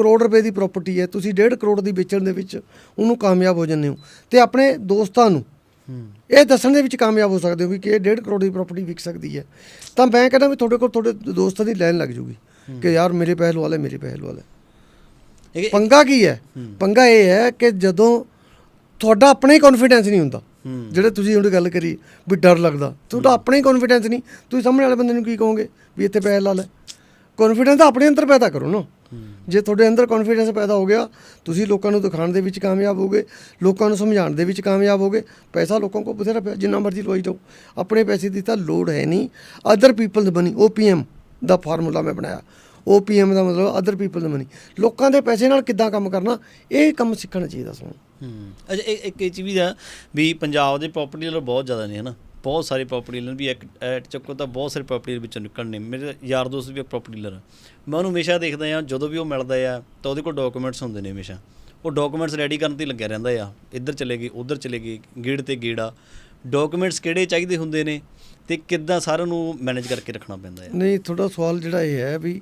ਕਰੋੜ ਰੁਪਏ ਦੀ ਪ੍ਰਾਪਰਟੀ ਹੈ ਤੁਸੀਂ 1.5 ਕਰੋੜ ਦੀ ਵੇਚਣ ਦੇ ਵਿੱਚ ਉਹਨੂੰ ਕਾਮਯਾਬ ਹੋ ਜਾਂਦੇ ਹੋ। ਤੇ ਆਪਣੇ ਦੋਸਤਾਂ ਨੂੰ ਇਹ ਦੱਸਣ ਦੇ ਵਿੱਚ ਕਾਮਯਾਬ ਹੋ ਸਕਦੇ ਹੋ ਵੀ ਕਿ ਇਹ 1.5 ਕਰੋੜ ਦੀ ਪ੍ਰਾਪਰਟੀ ਵਿਕ ਸਕਦੀ ਹੈ। ਤਾਂ ਮੈਂ ਕਹਿੰਦਾ ਵੀ ਤੁਹਾਡੇ ਕੋਲ ਤੁਹਾਡੇ ਦੋਸਤਾਂ ਦੀ ਲਾਈਨ ਲੱਗ ਜੂਗੀ ਕਿ ਯਾਰ ਮੇਰੇ ਪਹਿਲ ਵਾਲੇ ਮੇਰੇ ਪਹਿਲ ਵਾਲੇ। ਪੰਗਾ ਕੀ ਹੈ? ਪੰਗਾ ਇਹ ਹੈ ਕਿ ਜਦੋਂ ਤੁਹਾਡਾ ਆਪਣਾ ਹੀ ਕੌਨਫੀਡੈਂਸ ਨਹੀਂ ਹੁੰਦਾ ਜਿਹੜੇ ਤੁਸੀਂ ਹੁਣ ਗੱਲ ਕਰੀ ਵੀ ਡਰ ਲੱਗਦਾ ਤੁਹਾਡਾ ਆਪਣਾ ਹੀ ਕੌਨਫੀਡੈਂਸ ਨਹੀਂ। ਤੁਸੀਂ ਸਾਹਮਣੇ ਵਾਲੇ ਬੰਦੇ ਨੂੰ ਕੀ ਕਹੋਗੇ ਵੀ ਇੱਥੇ ਪੈਸੇ ਲਾ ਲੈ ਕੌਨਫੀਡੈਂਸ ਤਾਂ ਆਪਣੇ ਅੰਦਰ ਪੈਦਾ ਕਰੋ ਨਾ। ਜੇ ਤੁਹਾਡੇ ਅੰਦਰ ਕੌਨਫੀਡੈਂਸ ਪੈਦਾ ਹੋ ਗਿਆ, ਤੁਸੀਂ ਲੋਕਾਂ ਨੂੰ ਦਿਖਾਉਣ ਦੇ ਵਿੱਚ ਕਾਮਯਾਬ ਹੋਗੇ, ਲੋਕਾਂ ਨੂੰ ਸਮਝਾਉਣ ਦੇ ਵਿੱਚ ਕਾਮਯਾਬ ਹੋਗੇ, ਪੈਸਾ ਲੋਕਾਂ ਕੋਲ ਬਥੇਰਾ ਪਿਆ, ਜਿੰਨਾ ਮਰਜ਼ੀ ਲਵਾਈ ਜਾਓ। ਆਪਣੇ ਪੈਸੇ ਦੀ ਤਾਂ ਲੋੜ ਹੈ ਨਹੀਂ। ਅਦਰ ਪੀਪਲ ਦੀ ਮਨੀ ਓਪੀਐਮ ਦਾ ਫਾਰਮੂਲਾ ਮੈਂ ਬਣਾਇਆ। ਓਪੀਐਮ ਦਾ ਮਤਲਬ ਅਦਰ ਪੀਪਲ ਦੀ ਮਨੀ ਲੋਕਾਂ ਦੇ ਪੈਸੇ ਨਾਲ ਕਿੱਦਾਂ ਕੰਮ ਕਰਨਾ, ਇਹ ਕੰਮ ਸਿੱਖਣਾ ਚਾਹੀਦਾ ਸਾਨੂੰ। ਹੂੰ। ਅੱਛਾ ਇੱਕ ਇਹ ਚੀਜ਼ ਵੀ ਵੀ ਪੰਜਾਬ ਦੇ ਪ੍ਰਾਪਰਟੀ ਡੀਲਰ ਬਹੁਤ ਜ਼ਿਆਦਾ ਨੇ, ਹਨਾ? ਬਹੁਤ ਸਾਰੇ ਪ੍ਰਾਪਰਟੀ ਡੀਲਰ ਵੀ ਇੱਕ, ਐਟ ਚੱਕੋ ਤਾਂ ਬਹੁਤ ਸਾਰੇ ਪ੍ਰਾਪਰਟੀ ਵਿੱਚੋਂ ਨਿਕਲਣੇ ਮੇਰੇ ਯਾਰ ਦੋਸਤ ਵੀ ਇੱਕ ਪ੍ਰਾਪਰਟੀ ਡੀਲਰ ਮੈਂ ਉਹਨੂੰ ਹਮੇਸ਼ਾ ਦੇਖਦਾ ਆ ਜਦੋਂ ਵੀ ਉਹ ਮਿਲਦਾ ਆ ਤਾਂ ਉਹਦੇ ਕੋਲ ਡਾਕੂਮੈਂਟਸ ਹੁੰਦੇ ਨੇ ਹਮੇਸ਼ਾ। ਉਹ ਡਾਕੂਮੈਂਟਸ ਰੈਡੀ ਕਰਨ ਤੇ ਹੀ ਲੱਗਿਆ ਰਹਿੰਦਾ ਆ। ਇੱਧਰ ਚਲੇ ਗਏ ਉੱਧਰ ਚਲੇ ਗਏ ਗੇੜ ਤੇ ਗੇੜਾ। ਡਾਕੂਮੈਂਟਸ ਕਿਹੜੇ ਚਾਹੀਦੇ ਹੁੰਦੇ ਨੇ ਤੇ ਕਿੱਦਾਂ ਸਾਰਿਆਂ ਨੂੰ ਮੈਨੇਜ ਕਰਕੇ ਰੱਖਣਾ ਪੈਂਦਾ ਆ? ਨਹੀਂ ਤੁਹਾਡਾ ਸਵਾਲ ਜਿਹੜਾ ਇਹ ਹੈ ਵੀ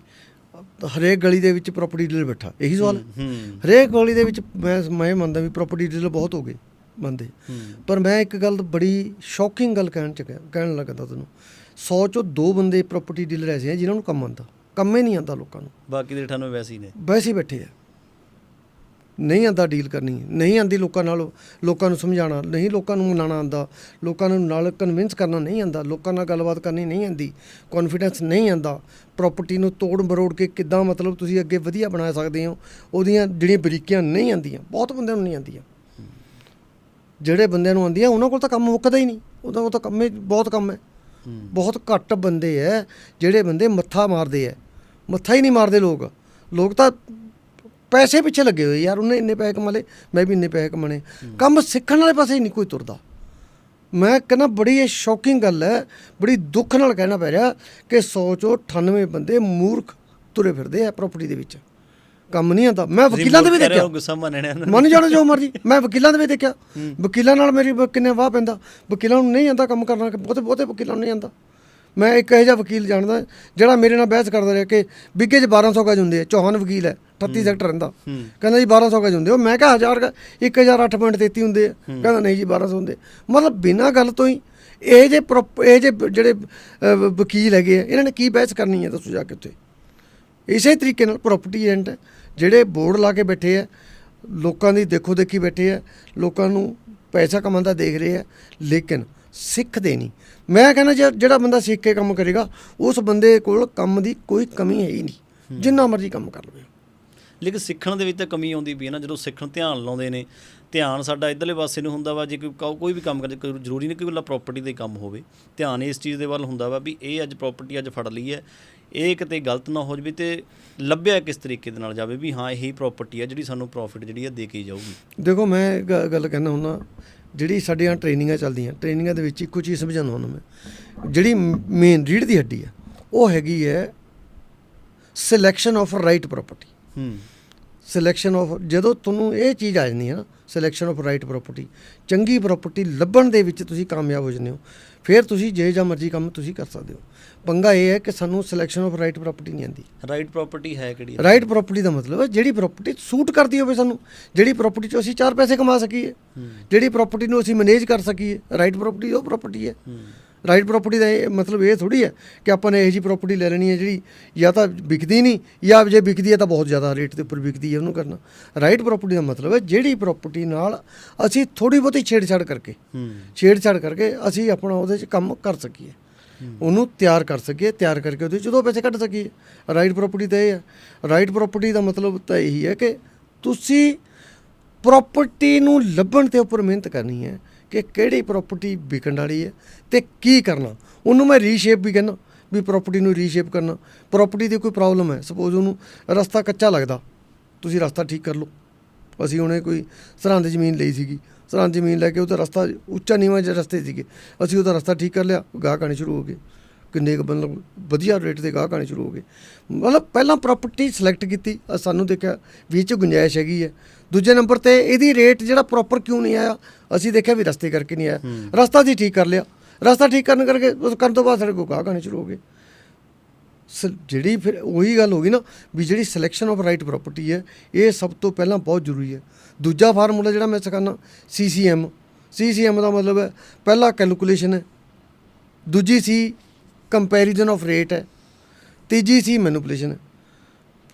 ਹਰੇਕ ਗਲੀ ਦੇ ਵਿੱਚ ਪ੍ਰਾਪਰਟੀ ਡੀਲਰ ਬੈਠਾ। ਇਹੀ ਸਵਾਲ ਹੈ? ਹੂੰ ਹਰੇਕ ਗਲੀ ਦੇ ਵਿੱਚ ਮੈਂ ਮੈਂ ਮੰਨਦਾ ਵੀ ਪ੍ਰਾਪਰਟੀ ਡੀਲਰ ਬਹੁਤ ਹੋ ਗਏ ਬੰਦੇ। ਹੂੰ। ਪਰ ਮੈਂ ਇੱਕ ਗੱਲ ਬੜੀ ਸ਼ੌਕਿੰਗ ਗੱਲ ਕਹਿਣ ਚ ਕਹਿਣ ਲੱਗਦਾ ਤੁਹਾਨੂੰ 100 ਚੋਂ ਦੋ ਬੰਦੇ ਪ੍ਰਾਪਰਟੀ ਡੀਲਰ ਐਸੇ ਆ ਜਿਨ੍ਹਾਂ ਨੂੰ ਕੰਮ ਆਉਂਦਾ। ਕੰਮ ਹੀ ਨਹੀਂ ਆਉਂਦਾ ਲੋਕਾਂ ਨੂੰ। ਬਾਕੀ ਦੇ 98 ਵੈਸੇ ਹੀ ਨੇ। ਵੈਸੇ ਹੀ ਬੈਠੇ ਆ। ਨਹੀਂ ਆਂਦਾ ਡੀਲ ਕਰਨੀ ਨਹੀਂ ਆਂਦੀ ਲੋਕਾਂ ਨਾਲ ਲੋਕਾਂ ਨੂੰ ਸਮਝਾਉਣਾ ਨਹੀਂ ਲੋਕਾਂ ਨੂੰ ਮਨਾਉਣਾ ਆਂਦਾ ਲੋਕਾਂ ਨੂੰ ਨਾਲ ਕਨਵਿੰਸ ਕਰਨਾ ਨਹੀਂ ਆਂਦਾ ਲੋਕਾਂ ਨਾਲ ਗੱਲਬਾਤ ਕਰਨੀ ਨਹੀਂ ਆਂਦੀ ਕੌਨਫੀਡੈਂਸ ਨਹੀਂ ਆਂਦਾ ਪ੍ਰਾਪਰਟੀ ਨੂੰ ਤੋੜ ਮਰੋੜ ਕੇ ਕਿੱਦਾਂ ਮਤਲਬ ਤੁਸੀਂ ਅੱਗੇ ਵਧੀਆ ਬਣਾ ਸਕਦੇ ਹੋ ਉਹਦੀਆਂ ਜਿਹੜੀਆਂ ਬਰੀਕੀਆਂ ਨਹੀਂ ਆਂਦੀਆਂ ਬਹੁਤ ਬੰਦਿਆਂ ਨੂੰ ਨਹੀਂ ਆਂਦੀਆਂ ਜਿਹੜੇ ਬੰਦਿਆਂ ਨੂੰ ਆਂਦੀਆਂ ਉਹਨਾਂ ਕੋਲ ਤਾਂ ਕੰਮ ਮੁੱਕਦਾ ਹੀ ਨਹੀਂ। ਉਹਨਾਂ ਕੋਲ ਤਾਂ ਕੰਮ ਬਹੁਤ ਕੰਮ ਹੂੰ। ਬਹੁਤ ਘੱਟ ਬੰਦੇ ਐ ਜਿਹੜੇ ਬੰਦੇ ਮੱਥਾ ਮਾਰਦੇ ਐ ਮੱਥਾ ਹੀ ਨਹੀਂ ਮਾਰਦੇ ਲੋਕ। ਲੋਕ ਤਾਂ ਪੈਸੇ ਪਿੱਛੇ ਲੱਗੇ ਹੋਏ ਯਾਰ ਉਹਨੇ ਇੰਨੇ ਪੈਸੇ ਕਮਾ ਲਏ ਮੈਂ ਵੀ ਇੰਨੇ ਪੈਸੇ ਕਮਾਣੇ ਕੰਮ ਸਿੱਖਣ ਵਾਲੇ ਪਾਸੇ ਹੀ ਨਹੀਂ ਕੋਈ ਤੁਰਦਾ। ਮੈਂ ਕਹਿੰਦਾ ਬੜੀ ਇਹ ਸ਼ੌਕਿੰਗ ਗੱਲ ਹੈ ਬੜੀ ਦੁੱਖ ਨਾਲ ਕਹਿਣਾ ਪੈ ਰਿਹਾ ਕਿ 100 ਚੋਂ 98 ਬੰਦੇ ਮੂਰਖ ਤੁਰੇ ਫਿਰਦੇ ਆ ਪ੍ਰਾਪਰਟੀ ਦੇ ਵਿੱਚ। ਕੰਮ ਨਹੀਂ ਆਉਂਦਾ। ਮੈਂ ਵਕੀਲਾਂ ਦੇ ਵੀ ਦੇਖਿਆ। ਗੁੱਸਾ ਮੰਨਣਾ ਮੰਨ ਜਾਣਾ ਜੋ ਮਰਜ਼ੀ। ਮੈਂ ਵਕੀਲਾਂ ਦੇ ਵੀ ਦੇਖਿਆ। ਵਕੀਲਾਂ ਨਾਲ ਮੇਰੀ ਕਿੰਨੇ ਵਾਹ ਪੈਂਦਾ। ਵਕੀਲਾਂ ਨੂੰ ਨਹੀਂ ਆਂਦਾ ਕੰਮ ਕਰਨਾ ਬਹੁਤੇ ਬਹੁਤੇ ਵਕੀਲਾਂ ਨੂੰ ਨਹੀਂ ਆਂਦਾ ਮੈਂ ਇੱਕ ਇਹੋ ਜਿਹਾ ਵਕੀਲ ਜਾਣਦਾ ਜਿਹੜਾ ਮੇਰੇ ਨਾਲ ਬਹਿਸ ਕਰਦਾ ਰਿਹਾ ਕਿ ਬਿੱਗੇ 'ਚ 1200 ਗਜ ਹੁੰਦੇ ਆ ਚੌਹਾਨ ਵਕੀਲ ਹੈ 38 ਸੈਕਟਰ ਰਹਿੰਦਾ। ਕਹਿੰਦਾ ਜੀ 1200 ਗਜ ਹੁੰਦੇ ਉਹ ਮੈਂ ਕਿਹਾ 1000 ਗ- 1008.33 ਹੁੰਦੇ ਆ। ਕਹਿੰਦਾ ਨਹੀਂ ਜੀ 1200 ਹੁੰਦੇ ਮਤਲਬ ਬਿਨਾਂ ਗੱਲ ਤੋਂ ਹੀ ਇਹ ਜੇ ਇਹ ਜੇ ਜਿਹੜੇ ਵਕੀਲ ਹੈਗੇ ਆ ਇਹਨਾਂ ਨੇ ਕੀ ਬਹਿਸ ਕਰਨੀ ਹੈ ਦੱਸੋ ਜਾ ਕੇ ਉੱਥੇ? ਇਸੇ ਤਰੀਕੇ ਨਾਲ ਪ੍ਰਾਪਰਟੀ ਏਜੰਟ ਜਿਹੜੇ ਬੋਰਡ ਲਾ ਕੇ ਬੈਠੇ ਆ ਲੋਕਾਂ ਦੀ ਦੇਖੋ ਦੇਖੀ ਬੈਠੇ ਆ ਲੋਕਾਂ ਨੂੰ ਪੈਸਾ ਕਮਾਉਂਦਾ ਦੇਖ ਰਹੇ ਆ ਲੇਕਿਨ ਸਿੱਖਦੇ ਨਹੀਂ। ਮੈਂ ਕਹਿੰਦਾ ਜਿਹੜਾ ਬੰਦਾ ਸਿੱਖ ਕੇ ਕੰਮ ਕਰੇਗਾ ਉਸ ਬੰਦੇ ਕੋਲ ਕੰਮ ਦੀ ਕੋਈ ਕਮੀ ਹੈ ਹੀ ਨਹੀਂ। ਜਿੰਨਾ ਮਰਜ਼ੀ ਕੰਮ ਕਰ ਲਵੇ। ਲੇਕਿਨ ਸਿੱਖਣ ਦੇ ਵਿੱਚ ਤਾਂ ਕਮੀ ਆਉਂਦੀ ਵੀ ਹੈ ਨਾ ਜਦੋਂ ਸਿੱਖਣ ਧਿਆਨ ਲਾਉਂਦੇ ਨੇ ਧਿਆਨ ਸਾਡਾ ਇਧਰਲੇ ਪਾਸੇ ਨੂੰ ਹੁੰਦਾ ਵਾ ਜੇ ਕੋਈ ਕੋਈ ਵੀ ਕੰਮ ਕਰਦੇ ਕੋਈ ਜ਼ਰੂਰੀ ਨਹੀਂ ਕਿ ਇਕੱਲਾ ਪ੍ਰਾਪਰਟੀ ਦੇ ਕੰਮ ਹੋਵੇ। ਧਿਆਨ ਇਸ ਚੀਜ਼ ਦੇ ਵੱਲ ਹੁੰਦਾ ਵਾ ਵੀ ਇਹ ਅੱਜ ਪ੍ਰਾਪਰਟੀ ਅੱਜ ਫੜ ਲਈ ਹੈ ਇਹ ਕਿਤੇ ਗਲਤ ਨਾ ਹੋ ਜਾਵੇ ਤੇ ਲੱਭਿਆ ਕਿਸ ਤਰੀਕੇ ਦੇ ਨਾਲ ਜਾਵੇ ਵੀ ਹਾਂ ਇਹੀ ਪ੍ਰਾਪਰਟੀ ਹੈ ਜਿਹੜੀ ਸਾਨੂੰ ਪ੍ਰੋਫਿਟ ਜਿਹੜੀ ਹੈ ਦੇ ਕੇ ਜਾਊਗੀ। ਦੇਖੋ ਮੈਂ ਗੱਲ ਕਹਿੰਦਾ ਹੁੰਦਾ ਜਿਹੜੀ ਸਾਡੀਆਂ ਟ੍ਰੇਨਿੰਗਾਂ ਚੱਲਦੀਆਂ, ਟ੍ਰੇਨਿੰਗਾਂ ਦੇ ਵਿੱਚ ਇੱਕੋ ਚੀਜ਼ ਸਮਝਾਉਂਦਾ ਹੁੰਦਾ ਮੈਂ। ਜਿਹੜੀ ਮੇਨ ਰੀੜ ਦੀ ਹੱਡੀ ਹੈ ਉਹ ਹੈਗੀ ਹੈ ਸਿਲੈਕਸ਼ਨ ਆਫ ਰਾਈਟ ਪ੍ਰਾਪਰਟੀ ਹੂੰ। ਸਿਲੈਕਸ਼ਨ ਆਫ ਜਦੋਂ ਤੁਹਾਨੂੰ ਇਹ ਚੀਜ਼ ਆ ਜਾਂਦੀ ਹੈ ਨਾ ਸਿਲੈਕਸ਼ਨ ਆਫ ਰਾਈਟ ਪ੍ਰਾਪਰਟੀ ਚੰਗੀ ਪ੍ਰਾਪਰਟੀ ਲੱਭਣ ਦੇ ਵਿੱਚ ਤੁਸੀਂ ਕਾਮਯਾਬ ਹੋ ਜਾਂਦੇ ਹੋ। ਫਿਰ ਤੁਸੀਂ ਜੇ ਜਾਂ ਮਰਜ਼ੀ ਕੰਮ ਤੁਸੀਂ ਕਰ ਸਕਦੇ ਹੋ। ਪੰਗਾ ਇਹ ਹੈ ਕਿ ਸਾਨੂੰ ਸਿਲੈਕਸ਼ਨ ਆਫ ਰਾਈਟ ਪ੍ਰਾਪਰਟੀ ਨਹੀਂ ਆਉਂਦੀ। ਰਾਈਟ ਪ੍ਰਾਪਰਟੀ ਹੈ ਕਿਹੜੀ? ਰਾਈਟ ਪ੍ਰਾਪਰਟੀ ਦਾ ਮਤਲਬ ਹੈ ਜਿਹੜੀ ਪ੍ਰਾਪਰਟੀ ਸੂਟ ਕਰਦੀ ਹੋਵੇ ਸਾਨੂੰ ਜਿਹੜੀ ਪ੍ਰਾਪਰਟੀ 'ਚੋਂ ਅਸੀਂ ਚਾਰ ਪੈਸੇ ਕਮਾ ਸਕੀਏ ਜਿਹੜੀ ਪ੍ਰਾਪਰਟੀ ਨੂੰ ਅਸੀਂ ਮੈਨੇਜ ਕਰ ਸਕੀਏ ਰਾਈਟ ਪ੍ਰਾਪਰਟੀ ਉਹ ਪ੍ਰਾਪਰਟੀ ਹੂੰ। ਰਾਈਟ ਪ੍ਰਾਪਰਟੀ ਦਾ ਇਹ ਮਤਲਬ ਇਹ ਥੋੜੀ ਹੈ ਕਿ ਆਪਾਂ ਨੇ ਇਹੋ ਜੀ ਪ੍ਰਾਪਰਟੀ ਲੈ ਲੈਣੀ ਹੈ ਜਿਹੜੀ ਜਾਂ ਤਾਂ ਵਿਕਦੀ ਨਹੀਂ ਜਾਂ ਜੇ ਵਿਕਦੀ ਹੈ ਤਾਂ ਬਹੁਤ ਜ਼ਿਆਦਾ ਰੇਟ ਦੇ ਉੱਪਰ ਵਿਕਦੀ ਹੈ ਉਹਨੂੰ ਕਰਨਾ। ਰਾਈਟ ਪ੍ਰਾਪਰਟੀ ਦਾ ਮਤਲਬ ਹੈ ਜਿਹੜੀ ਪ੍ਰਾਪਰਟੀ ਨਾਲ ਅਸੀਂ ਥੋੜੀ ਬਹੁਤੀ ਛੇੜਛਾੜ ਕਰਕੇ ਛੇੜਛਾੜ ਕਰਕੇ ਅਸੀਂ ਆਪਣਾ ਉਹਦੇ 'ਚ ਕੰਮ ਕਰ ਸਕੀਏ। ਉਹਨੂੰ ਤਿਆਰ ਕਰ ਸਕੀਏ ਤਿਆਰ ਕਰਕੇ ਉਹਦੇ 'ਚ ਜਦੋਂ ਪੈਸੇ ਕੱਢ ਸਕੀਏ। ਰਾਈਟ ਪ੍ਰਾਪਰਟੀ ਤਾਂ ਇਹ ਹੈ। ਰਾਈਟ ਪ੍ਰਾਪਰਟੀ ਦਾ ਮਤਲਬ ਤਾਂ ਇਹੀ ਹੈ ਕਿ ਤੁਸੀਂ ਪ੍ਰਾਪਰਟੀ ਨੂੰ ਲੱਭਣ ਤੇ ਉੱਪਰ ਮਿਹਨਤ ਕਰਨੀ ਹੈ। ਕਿ ਕਿਹੜੀ ਪ੍ਰਾਪਰਟੀ ਵਿਕਣ ਵਾਲੀ ਹੈ ਤੇ ਕੀ ਕਰਨਾ। ਉਹਨੂੰ ਮੈਂ ਰੀਸ਼ੇਪ ਵੀ ਕਹਿੰਦਾ, ਵੀ ਪ੍ਰਾਪਰਟੀ ਨੂੰ ਰੀਸ਼ੇਪ ਕਰਨਾ। ਪ੍ਰਾਪਰਟੀ ਦੀ ਕੋਈ ਪ੍ਰੋਬਲਮ ਹੈ। ਸਪੋਜ਼ ਉਹਨੂੰ ਰਸਤਾ ਕੱਚਾ ਲੱਗਦਾ, ਤੁਸੀਂ ਰਸਤਾ ਠੀਕ ਕਰ ਲਓ। ਅਸੀਂ ਉਹਨੇ ਕੋਈ ਸਰਹੰਦ ਜ਼ਮੀਨ ਲਈ ਸੀਗੀ। ਸਰਹੰਦ ਜ਼ਮੀਨ ਲੈ ਕੇ ਉਹਦਾ ਰਸਤਾ ਉੱਚਾ ਨੀਵਾਂ ਜਿਹੇ ਰਸਤੇ ਸੀਗੇ। ਅਸੀਂ ਉਹਦਾ ਰਸਤਾ ਠੀਕ ਕਰ ਲਿਆ, ਗਾਹਕ ਆਉਣੇ ਸ਼ੁਰੂ ਹੋ ਗਏ। ਕਿੰਨੇ ਕੁ ਮਤਲਬ ਵਧੀਆ ਰੇਟ ਦੇ ਗਾਹਕ ਆਉਣੇ ਸ਼ੁਰੂ ਹੋ ਗਏ। ਮਤਲਬ ਪਹਿਲਾਂ ਪ੍ਰਾਪਰਟੀ ਸਿਲੈਕਟ ਕੀਤੀ ਅ ਸਾਨੂੰ ਦੇਖਿਆ ਵੀ ਇਹ 'ਚ ਗੁੰਜਾਇਸ਼ ਹੈਗੀ ਹੈ। ਦੂਜੇ ਨੰਬਰ ਤੇ ਇਹਦੀ ਰੇਟ ਜਿਹੜਾ ਪ੍ਰੋਪਰ ਕਿਉਂ ਨਹੀਂ ਆਇਆ ਅਸੀਂ ਦੇਖਿਆ ਵੀ ਰਸਤੇ ਕਰਕੇ ਨਹੀਂ ਆਇਆ। ਰਸਤਾ ਅਸੀਂ ਠੀਕ ਕਰ ਲਿਆ। ਰਸਤਾ ਠੀਕ ਕਰਨ ਕਰਕੇ ਉਸ ਕਰਨ ਤੋਂ ਬਾਅਦ ਸਾਡੇ ਕੋਲ ਗਾਹਕ ਆਉਣੇ ਸ਼ੁਰੂ ਹੋ ਗਏ। ਸ- ਜਿਹੜੀ ਫਿਰ ਉਹੀ ਗੱਲ ਹੋ ਗਈ ਨਾ ਵੀ ਜਿਹੜੀ ਸਿਲੈਕਸ਼ਨ ਆਫ ਰਾਈਟ ਪ੍ਰਾਪਰਟੀ ਹੈ ਇਹ ਸਭ ਤੋਂ ਪਹਿਲਾਂ ਬਹੁਤ ਜ਼ਰੂਰੀ ਹੈ। ਦੂਜਾ ਫਾਰਮੂਲਾ ਜਿਹੜਾ ਮੈਂ ਸਿਖਾਉਣਾ ਸੀਸੀਐਮ ਸੀਸੀਐਮ ਦਾ ਮਤਲਬ ਹੈ ਪਹਿਲਾ ਕੈਲਕੂਲੇਸ਼ਨ ਹੈ। ਦੂਜੀ ਸੀ ਕੰਪੈਰੀਜ਼ਨ ਆਫ ਰੇਟ ਹੈ। ਤੀਜੀ ਸੀ ਮੈਨੂਪੂਲੇਸ਼ਨ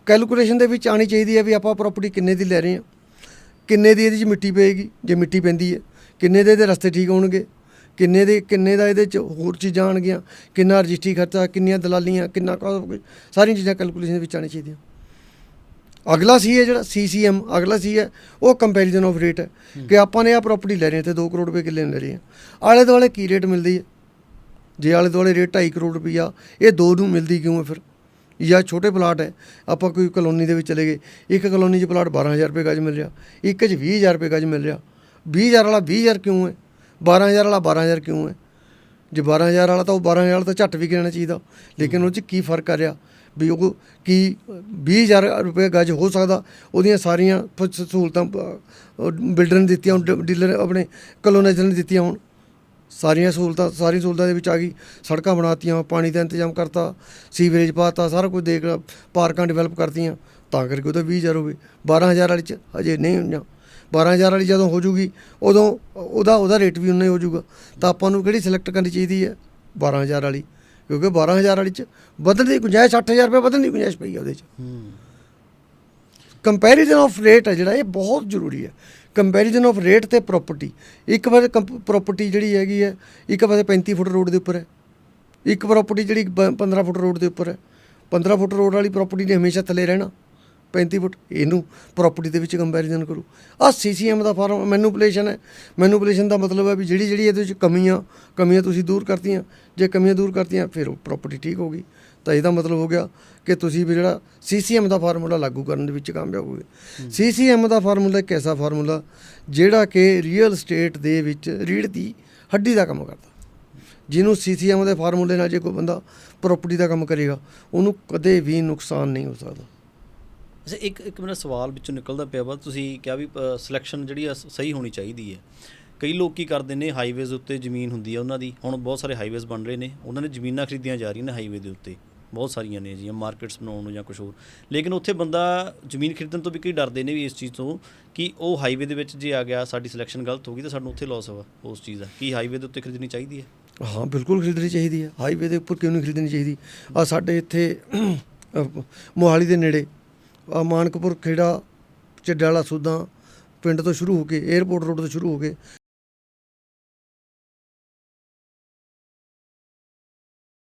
ਕੈਲਕੂਲੇਸ਼ਨ ਦੇ ਵਿੱਚ ਆਣੀ ਚਾਹੀਦੀ ਹੈ ਵੀ ਆਪਾਂ ਪ੍ਰਾਪਰਟੀ ਕਿੰਨੇ ਦੀ ਲੈ ਰਹੇ ਹਾਂ। ਕਿੰਨੇ ਦੀ ਇਹਦੇ 'ਚ ਮਿੱਟੀ ਪਏਗੀ? ਜੇ ਮਿੱਟੀ ਪੈਂਦੀ ਹੈ ਕਿੰਨੇ ਦੇ ਇਹਦੇ ਰਸਤੇ ਠੀਕ ਹੋਣਗੇ? ਕਿੰਨੇ ਦੇ ਕਿੰਨੇ ਦਾ ਇਹਦੇ 'ਚ ਹੋਰ ਚੀਜ਼ਾਂ ਆਣਗੀਆਂ ਕਿੰਨਾ ਰਜਿਸਟਰੀ ਖਰਚਾ ਕਿੰਨੀਆਂ ਦਲਾਲੀਆਂ ਕਿੰਨਾ ਸਾਰੀਆਂ ਚੀਜ਼ਾਂ ਕੈਲਕੂਲੇਸ਼ਨ ਦੇ ਵਿੱਚ ਆਣੀ ਚਾਹੀਦੀਆਂ। ਅਗਲਾ ਸੀ ਹੈ ਜਿਹੜਾ ਸੀਸੀਐਮ ਅਗਲਾ ਸੀ ਹੈ ਉਹ ਕੰਪੈਰੀਜ਼ਨ ਆਫ ਰੇਟ ਹੈ। ਕਿ ਆਪਾਂ ਨੇ ਆ ਪ੍ਰਾਪਰਟੀ ਲੈ ਰਹੇ ਹਾਂ ਤੇ 2 ਕਰੋੜ ਰੁਪਏ ਕਿੱਲੇ ਲੈ ਰਹੇ ਹਾਂ। ਆਲੇ ਦੁਆਲੇ ਕੀ ਰੇਟ ਮਿਲਦੀ ਹੈ? ਜੇ ਆਲੇ ਦੁਆਲੇ ਰੇਟ 2.5 ਕਰੋੜ ਰੁਪਈਆ, ਇਹ ਦੋ ਨੂੰ ਮਿਲਦੀ ਕਿਉਂ ਹੈ ਫਿਰ? ਜਾਂ ਛੋਟੇ ਪਲਾਟ ਹੈ, ਆਪਾਂ ਕੋਈ ਕਲੋਨੀ ਦੇ ਵਿੱਚ ਚਲੇ ਗਏ, ਇੱਕ ਕਲੋਨੀ 'ਚ ਪਲਾਟ 12000 ਰੁਪਏ ਗਜ ਮਿਲ ਰਿਹਾ, ਇੱਕ 'ਚ 20000 ਰੁਪਏ ਗਜ ਮਿਲ ਰਿਹਾ। 20000 ਵਾਲਾ 20000 ਕਿਉਂ ਹੈ? 12000 ਵਾਲਾ 12000 ਕਿਉਂ ਹੈ? ਜੇ 12000 ਵਾਲਾ ਤਾਂ ਉਹ 12000 ਵਾਲਾ ਤਾਂ ਝੱਟ ਵੀ ਗਿਣਨਾ ਚਾਹੀਦਾ। ਲੇਕਿਨ ਉਹ 'ਚ ਕੀ ਫ਼ਰਕ ਆ ਰਿਹਾ? ਵੀ ਉਹ ਕੀ 20000 ਰੁਪਏ ਗਜ ਹੋ ਸਕਦਾ? ਉਹਦੀਆਂ ਸਾਰੀਆਂ ਫ- ਸਹੂਲਤਾਂ ਬਿਲਡਰ ਨੇ ਦਿੱਤੀਆਂ ਡੀਲਰ ਆਪਣੇ ਕਲੋਨਾਈਜ਼ਰ ਨੇ ਦਿੱਤੀਆਂ ਹੋਣ। ਸਾਰੀਆਂ ਸਹੂਲਤਾਂ ਸਾਰੀ ਸਹੂਲਤਾਂ ਦੇ ਵਿੱਚ ਆ ਗਈ। ਸੜਕਾਂ ਬਣਾਤੀਆਂ ਪਾਣੀ ਦਾ ਇੰਤਜ਼ਾਮ ਕਰਤਾ ਸੀਵਰੇਜ ਪਾਤਾ ਸਾਰਾ ਕੁਝ ਦੇਖ ਪਾਰਕਾਂ ਡਿਵੈਲਪ ਕਰਤੀਆਂ। ਤਾਂ ਕਰਕੇ ਉਹਦਾ 20000 ਹੋਵੇ। 12000 ਵਾਲੀ ਚ ਹਜੇ ਨਹੀਂ ਹੋਈਆਂ। 12000 ਵਾਲੀ ਜਦੋਂ ਹੋ ਜੂਗੀ ਉਦੋਂ ਉਹਦਾ ਉਹਦਾ ਰੇਟ ਵੀ ਉਨਾ ਹੀ ਹੋ ਜਾਊਗਾ ਤਾਂ ਆਪਾਂ ਨੂੰ ਕਿਹੜੀ ਸਿਲੈਕਟ ਕਰਨੀ ਚਾਹੀਦੀ ਹੈ? 12000 ਵਾਲੀ। ਕਿਉਂਕਿ 12000 ਵਾਲੀ ਚ ਵਧਣ ਦੀ ਗੁੰਜਾਇਸ਼ 8000 ਰੁਪਏ ਵਧਣ ਦੀ ਗੁੰਜਾਇਸ਼ ਪਈ ਹੈ ਉਹਦੇ ਚ। ਹੂੰ। ਕੰਪੈਰੀਜ਼ਨ ਆਫ ਰੇਟ ਹੈ ਜਿਹੜਾ ਇਹ ਬਹੁਤ ਜ਼ਰੂਰੀ ਹੈ। ਕੰਪੈਰੀਜ਼ਨ ਆਫ ਰੇਟ ਤੇ ਪ੍ਰਾਪਰਟੀ ਇੱਕ ਵਾਰ ਪ੍ਰਾਪਰਟੀ ਜਿਹੜੀ ਹੈਗੀ ਹੈ, ਇੱਕ ਪਾਸੇ 35 ਫੁੱਟ ਰੋਡ ਦੇ ਉੱਪਰ ਹੈ। ਇੱਕ ਪ੍ਰਾਪਰਟੀ ਜਿਹੜੀ ਬ- 15 ਫੁੱਟ ਰੋਡ ਦੇ ਉੱਪਰ ਹੈ। 15 ਫੁੱਟ ਰੋਡ ਵਾਲੀ ਪ੍ਰਾਪਰਟੀ ਨੇ ਹਮੇਸ਼ਾ ਥੱਲੇ ਰਹਿਣਾ 35 ਫੁੱਟ। ਇਹਨੂੰ ਪ੍ਰਾਪਰਟੀ ਦੇ ਵਿੱਚ ਕੰਪੈਰੀਜ਼ਨ ਕਰੋ। ਆ ਸੀਸੀਐਮ ਦਾ ਫਾਰਮ ਮੈਨੂਪੂਲੇਸ਼ਨ ਹੈ। ਮੈਨੂਪੂਲੇਸ਼ਨ ਦਾ ਮਤਲਬ ਹੈ ਵੀ ਜਿਹੜੀ ਜਿਹੜੀ ਇਹਦੇ ਵਿੱਚ ਕਮੀਆਂ ਕਮੀਆਂ ਤੁਸੀਂ ਦੂਰ ਕਰਤੀਆਂ, ਜੇ ਕਮੀਆਂ ਦੂਰ ਕਰਤੀਆਂ, ਫਿਰ ਉਹ ਪ੍ਰਾਪਰਟੀ ਠੀਕ ਹੋ ਗਈ। ਤਾਂ ਇਹਦਾ ਮਤਲਬ ਹੋ ਗਿਆ ਕਿ ਤੁਸੀਂ ਵੀ ਜਿਹੜਾ ਸੀਸੀਐਮ ਦਾ ਫਾਰਮੂਲਾ ਲਾਗੂ ਕਰਨ ਦੇ ਵਿੱਚ ਕਾਮਯਾਬ ਹੋਗੇ। ਸੀਸੀਐਮ ਦਾ ਫਾਰਮੂਲਾ ਇੱਕ ਐਸਾ ਫਾਰਮੂਲਾ ਜਿਹੜਾ ਕਿ ਰੀਅਲ ਸਟੇਟ ਦੇ ਵਿੱਚ ਰੀੜ ਦੀ ਹੱਡੀ ਦਾ ਕੰਮ ਕਰਦਾ। ਜਿਹਨੂੰ ਸੀਸੀਐਮ ਦੇ ਫਾਰਮੂਲੇ ਨਾਲ ਜੇ ਕੋਈ ਬੰਦਾ ਪ੍ਰਾਪਰਟੀ ਦਾ ਕੰਮ ਕਰੇਗਾ, ਉਹਨੂੰ ਕਦੇ ਵੀ ਨੁਕਸਾਨ ਨਹੀਂ ਹੋ ਸਕਦਾ। ਅੱਛਾ, ਇੱਕ ਇੱਕ ਮੇਰਾ ਸਵਾਲ ਵਿੱਚੋਂ ਨਿਕਲਦਾ ਪਿਆ ਵਾ, ਤੁਸੀਂ ਕਿਹਾ ਵੀ ਸਿਲੈਕਸ਼ਨ ਜਿਹੜੀ ਆ ਸਹੀ ਹੋਣੀ ਚਾਹੀਦੀ ਹੈ। ਕਈ ਲੋਕ ਕੀ ਕਰਦੇ ਨੇ ਹਾਈਵੇਜ਼ ਉੱਤੇ ਜ਼ਮੀਨ ਹੁੰਦੀ ਹੈ ਉਹਨਾਂ ਦੀ। ਹੁਣ ਬਹੁਤ ਸਾਰੇ ਹਾਈਵੇਜ਼ ਬਣ ਰਹੇ ਨੇ, ਉਹਨਾਂ ਨੇ ਜ਼ਮੀਨਾਂ ਖਰੀਦੀਆਂ ਜਾ ਰਹੀਆਂ ਨੇ ਹਾਈਵੇ ਦੇ ਉੱਤੇ। ਬਹੁਤ ਸਾਰੀਆਂ ਨੇ ਜੀ ਮਾਰਕੀਟਸ ਬਣਾਉਣ ਨੂੰ ਜਾਂ ਕੁਝ ਹੋਰ। ਲੇਕਿਨ ਉੱਥੇ ਬੰਦਾ ਜ਼ਮੀਨ ਖਰੀਦਣ ਤੋਂ ਵੀ ਕਈ ਡਰਦੇ ਨੇ ਵੀ ਇਸ ਚੀਜ਼ ਤੋਂ ਕਿ ਉਹ ਹਾਈਵੇ ਦੇ ਵਿੱਚ ਜੇ ਆ ਗਿਆ, ਸਾਡੀ ਸਿਲੈਕਸ਼ਨ ਗਲਤ ਹੋ ਗਈ ਤਾਂ ਸਾਨੂੰ ਉੱਥੇ ਲਾਸ ਵਾ ਉਸ ਚੀਜ਼ ਦਾ। ਕੀ ਹਾਈਵੇ ਦੇ ਉੱਤੇ ਖਰੀਦਣੀ ਚਾਹੀਦੀ ਹੈ? ਹਾਂ, ਬਿਲਕੁਲ ਖਰੀਦਣੀ ਚਾਹੀਦੀ ਹੈ। ਹਾਈਵੇ ਦੇ ਉੱਪਰ ਕਿਉਂ ਨਹੀਂ ਖਰੀਦਣੀ ਚਾਹੀਦੀ? ਆ ਸਾਡੇ ਇੱਥੇ ਮੋਹਾਲੀ ਦੇ ਨੇੜੇ, ਆ ਮਾਨਕਪੁਰ ਖੇੜਾ ਚੱਡਾਲਾ ਸੂਦਾਂ ਪਿੰਡ ਤੋਂ ਸ਼ੁਰੂ ਹੋ ਕੇ 에ਅਰਪੋਰਟ ਰੋਡ ਤੋਂ ਸ਼ੁਰੂ ਹੋ ਕੇ